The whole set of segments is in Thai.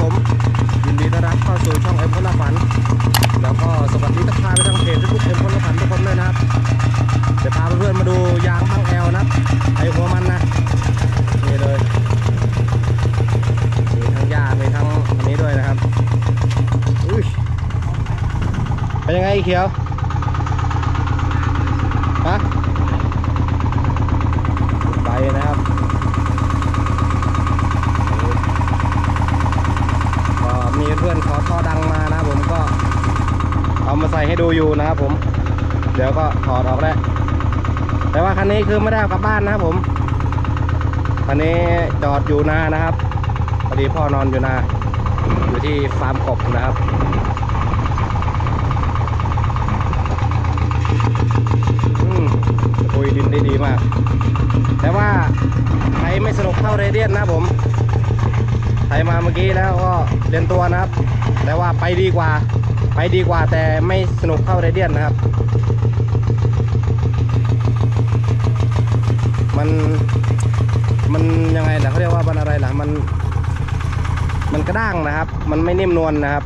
ผมยินดีต้อนรับเข้าสู่ช่องเอ็มคนละฝัน แล้วก็สวัสดีทักทายไปทางเพจทุกเอ็มคนละฝันทุกคนด้วยนะครับจะพาเพื่อนๆมาดูยางบังแอลนะไอหัวมันนะนี่เลยมีทั้งยางมีทั้งอันนี้ด้วยนะครับอุ้ยเป็นยังไงเขียวฮะไปนะครับ ก็มีเพื่อนขอท่อดังมานะครับผมก็เอามาใส่ให้ ดูอยู่นะครับผม เดี๋ยวก็ถอดออกแล้วแต่ว่าคันนี้คือไม่ได้เอากลับบ้านนะครับผมคันนี้จอดอยู่นานะครับพอดีพ่อนอนอยู่นาอยู่ที่ฟาร์มกบนะครับอืมปุยดินได้ดีมาก แต่ว่าใครไม่สนุกเท่าเรเดียนนะผมไถมาเมื่อกี้แล้วก็เรียนตัวนะครับ แต่ว่าไปดีกว่า ไปดีกว่าแต่ไม่สนุกเท่าเรเดียนนะครับ มันมันยังไงล่ะเขาเรียกว่ามันอะไรล่ะมัน มันกระด้างนะครับ มันไม่นิ่มนวลนะครับ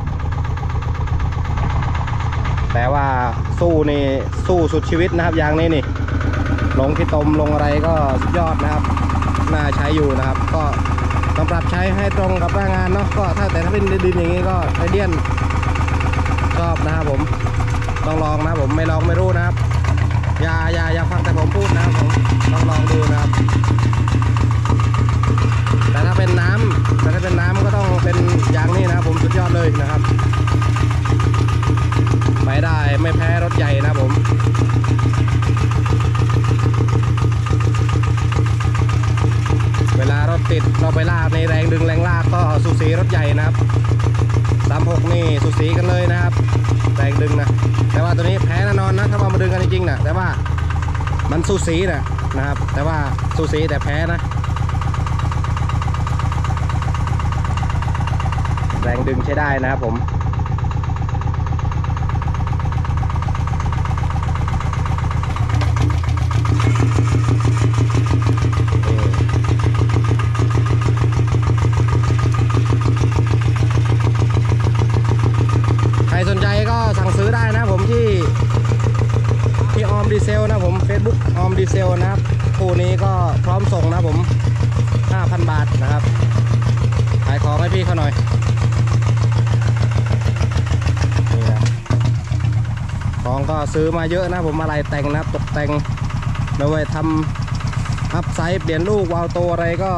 แต่ว่าสู้นี่สู้สุดชีวิตนะครับ อย่างนี้นี่ ลงที่ตมลงอะไรก็สุดยอดนะครับน่าใช้อยู่นะครับ ก็สำหรับใช้ให้ตรงกับหน้างานเนาะก็ถ้าแต่ถ้าเป็นดินอย่างนี้ก็ไอเดียน ชอบนะครับผมต้องลองนะผมไม่ลองไม่รู้นะครับอย่าอย่าอย่าฟังแต่ผมพูดนะครับผมต้องลองดูนะครับ แต่ถ้าเป็นน้ำแต่ถ้าเป็นน้ำก็ต้องเป็นอย่างนี้นะครับผมสุดยอดเลยนะครับไปได้ไม่แพ้รถใหญ่นะครับผมเวลารถติดเราไปลากในแรงดึงแรงลากก็สูสีรถใหญ่นะครับ 36 นี่สูสีกันเลยนะครับแรงดึงนะ แต่ว่าตัวนี้แพ้แน่นอนนะถ้าว่ามาดึงกันจริงๆนะแต่ว่ามันสูสีนะนะครับ แต่ว่าสูสีแต่แพ้นะ แรงดึงใช้ได้นะครับผม นี่ ใครสนใจก็สั่งซื้อได้นะผม ที่ที่ออมดีเซลนะผม Facebook ออมดีเซลนะครับคู่นี้ก็พร้อมส่งนะผม 5,000 บาทนะครับ ขายของให้พี่เขาหน่อยนี่นะของก็ซื้อมาเยอะนะผมอะไรแต่งนะตกแต่งไม่ว่าทำอัพไซด์เปลี่ยนลูกวาล์วโตอะไรก็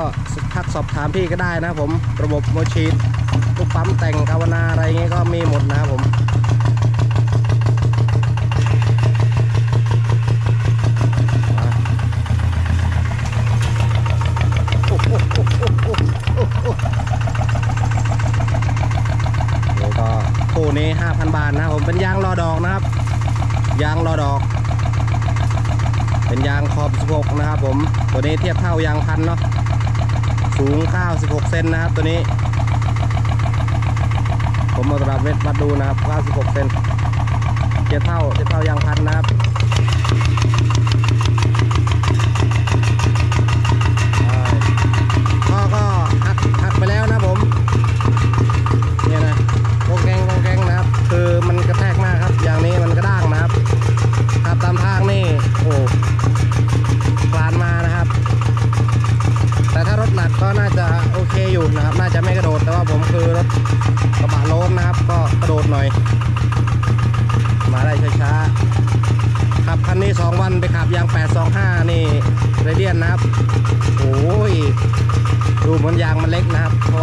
ทักสอบถามพี่ก็ได้นะผมระบบโมชีตลูกปั๊มแต่งกาวนาอะไรเงี้ยก็มีหมดนะผมอะโอ้โหโอ้โหโอ้โหโอ้โหนี่ก็ คู่นี้ 5,000 บาทนะครับผมเป็นยางรอดอกนะครับ ยางรอดอก เป็นยางขอบ16นะครับผมตัวนี้เทียบเท่ายางพันเนาะสูง 96 เซนนะครับตัวนี้ ผมมาตราเวทวัดดูนะครับ 96 เซนเทียบเท่าเทียบเท่ายางพันนะครับ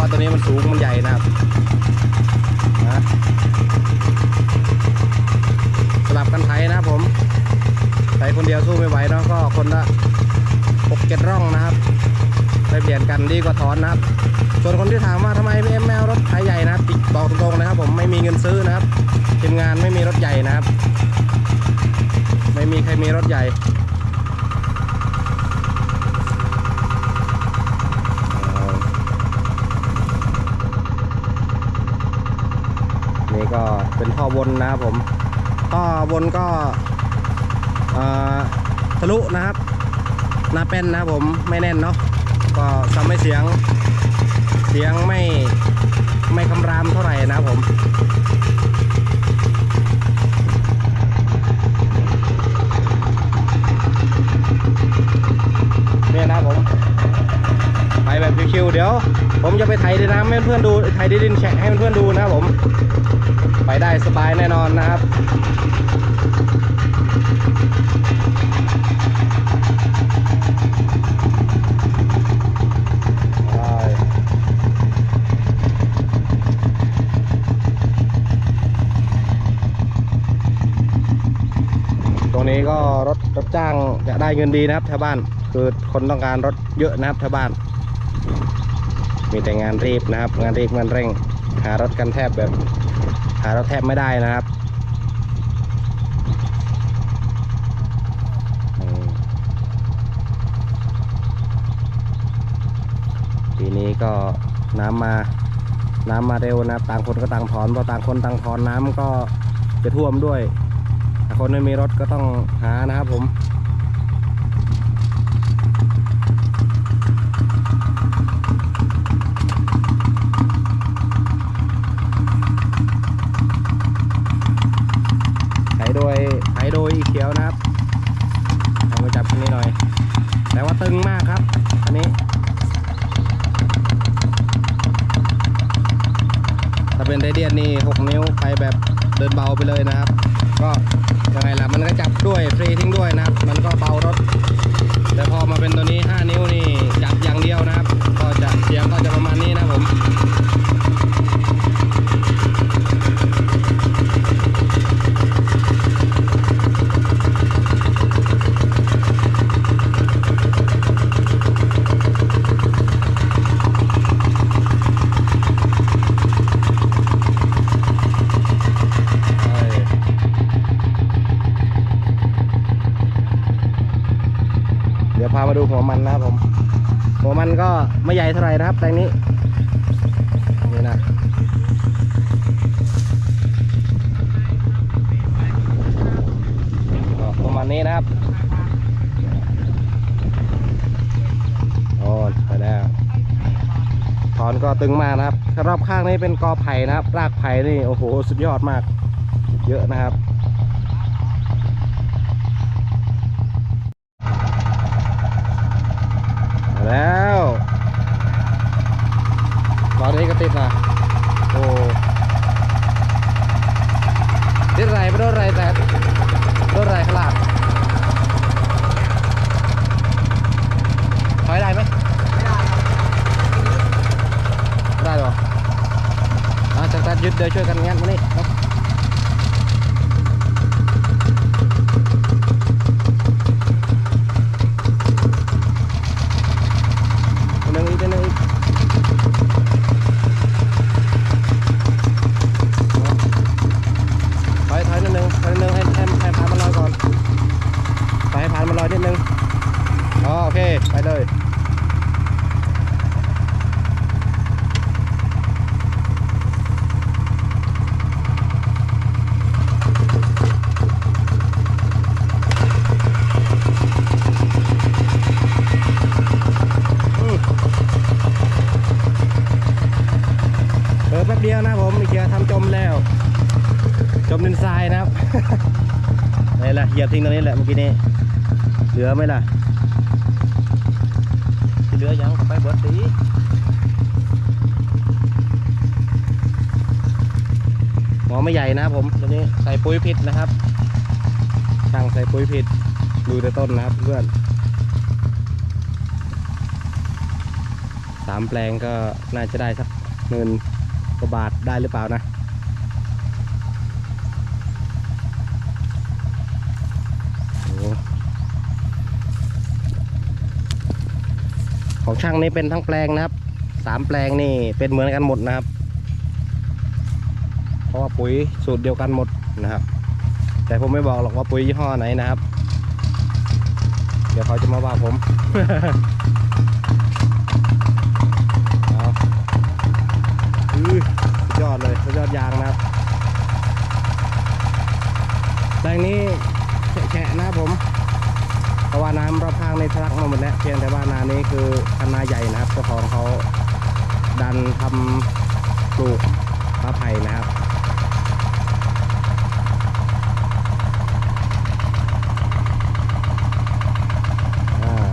ว่าตัวนี้มันสูงมันใหญ่นะครับนะสลับกันไถนะครับผมไถคนเดียวสู้ไม่ไหวเนาะก็คนละ6 7ร่องนะครับไปเปลี่ยนกันดีกว่าถอนนะครับ ส่วนคนที่ถามว่าทำไมพี่เอ็มแมวรถไถใหญ่นะครับติดบอกตรงๆนะครับ ผมไม่มีเงินซื้อนะครับทีมงานไม่มีรถใหญ่นะครับ ไม่มีใครมีรถใหญ่ นี่ก็เป็นท่อวนนะครับผมท่อวนก็ทะลุนะครับหน้าเป็นนะครับผมไม่แน่นเนาะก็ทำให้เสียงเสียงไม่ไม่คำรามเท่าไหร่นะครับผม เนี่ยนะครับผม ไปแบบชิวๆเดี๋ยว ผมจะไปไถดินน้ำให้เพื่อนดูไถดินแฉะให้เพื่อนดูนะครับผม ไปได้สบายแน่นอนนะครับตรงนี้ก็รถรับจ้างจะได้เงินดีนะครับชาวบ้าน คือคนต้องการรถเยอะนะครับชาวบ้าน มีแต่งานรีบนะครับ งานรีบงานเร่ง หารถกันแทบแบบ หารถแทบไม่ได้นะครับปีนี้ก็น้ำมาน้ำมาเร็วนะครับต่างคนก็ต่างถอนพอต่างคนต่างถอนน้ำก็จะท่วมด้วยคนไม่มีรถก็ต้องหานะครับผม ไถโดยไถโดยอีเขียวนะครับเอามาจับคันนี้หน่อย แต่ว่าตึงมากครับ อันนี้ ถ้าเป็นเรเดียนนี่ 6 นิ้วไปแบบ เดินเบาไปเลยนะครับ ก็ยังไงล่ะ มันก็จับด้วยฟรีทิ้งด้วยนะครับ มันก็เบารถ แต่พอมาเป็นตัวนี้ 5 นิ้วนี่จับอย่างเดียวนะครับ ก็จะเสียงก็จะประมาณนี้นะครับผม ใช่เดี๋ยวพา มาดูหัวมันนะครับผม หัวมันก็ไม่ใหญ่เท่าไหร่นะครับแปลงนี้นี่นะประมาณนี้นะครับโอ้ไปแล้วถอนก็ตึงมากนะครับรอบข้างนี้เป็นกอไผ่นะครับ รากไผ่นี่โอ้โหสุดยอดมาก เยอะนะครับ มาแล้วตอนนี้ก็ติดนะ โอ้ดไรไม่โดนไรแต่โดนไรขลาดถอยได้ไหมได้หรออ่าจังตัดยึดเดี๋ยวช่วยกันงัดมานี่เนาะหนึ่งอีกหนึ่งอีกถอยถอยนิดนึงถอยนิดนึงให้ให้ให้ผ่านมันลอยก่อนไปให้ผ่านมันลอยนิดนึงอ๋อโอเค ไปเลย อืมเปิดแป๊บเดียวนะผมมีเกียร์ทำจมแล้ว จมดินทรายนะครับ นี่แหละเหยียบ ทิ้งตรงนี้แหละเมื่อกี้นี้ เหลือไหมล่ะที่เหลือยังก็ไปเบิดสีหมอไม่ใหญ่นะครับผมตัวนี้ใส่ปุ๋ยผิดนะครับช่างใส่ปุ๋ยผิดดูแต่ต้นนะครับเพื่อนสามแปลงก็น่าจะได้สักหมื่นกว่าบาทได้หรือเปล่านะ โอ้ ของช่างนี่เป็นทั้งแปลงนะครับสามแปลงนี่เป็นเหมือนกันหมดนะครับ เพราะว่าปุ๋ยสูตรเดียวกันหมดนะครับ แต่ผมไม่บอกหรอกว่าปุ๋ยยี่ห้อไหนนะครับ เดี๋ยวเขาจะมาว่าผมอือยอดเลยยอดยางนะครับแปลงนี้แฉะนะผม ราะว่าน้ำรอบข้างในทะลักมาหมดแล้วเพียงแต่ว่านานี้คือคันนาใหญ่นะครับเจ้าของเขาดันทำปลูกมะไผ่นะครับ อ่า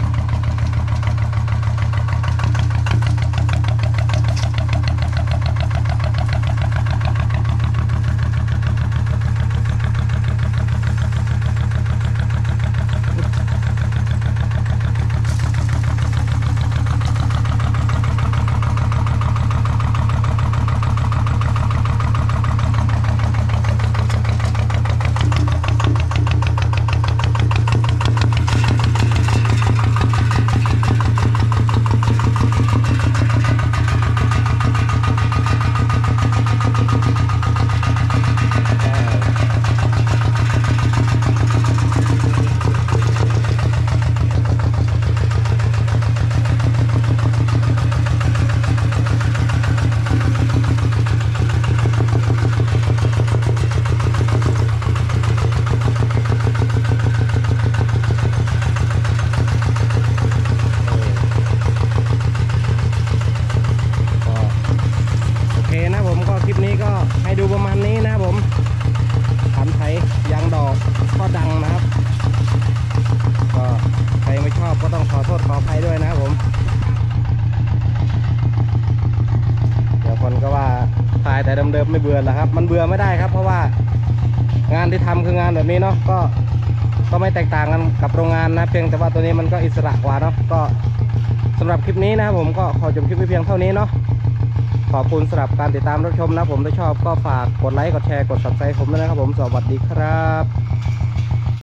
ก็โอเคนะผมก็คลิปนี้ก็ให้ดูประมาณนี้นะครับผมขันไถยางดอกก็ดังนะครับ ก็ใครไม่ชอบก็ต้องขอโทษขออภัยด้วยนะครับผม เดี๋ยวคน ก็ว่าถ่ายแต่เดิมๆไม่เบื่อหรอกครับ มันเบื่อไม่ได้ครับ เพราะว่างานที่ทำคืองานแบบนี้เนาะก็ก็ไม่แตกต่างกันกับโรงงานนะเพียงแต่ว่าตัวนี้มันก็อิสระกว่าเนาะก็สำหรับคลิปนี้นะครับผมก็ขอจบคลิปไว้เพียงเท่านี้เนาะขอบคุณสำหรับการติดตามรับชมนะผมถ้าชอบก็ฝากกดไลค์กดแชร์กด subscribe ผมด้วยนะครับผมสวัสดีครับ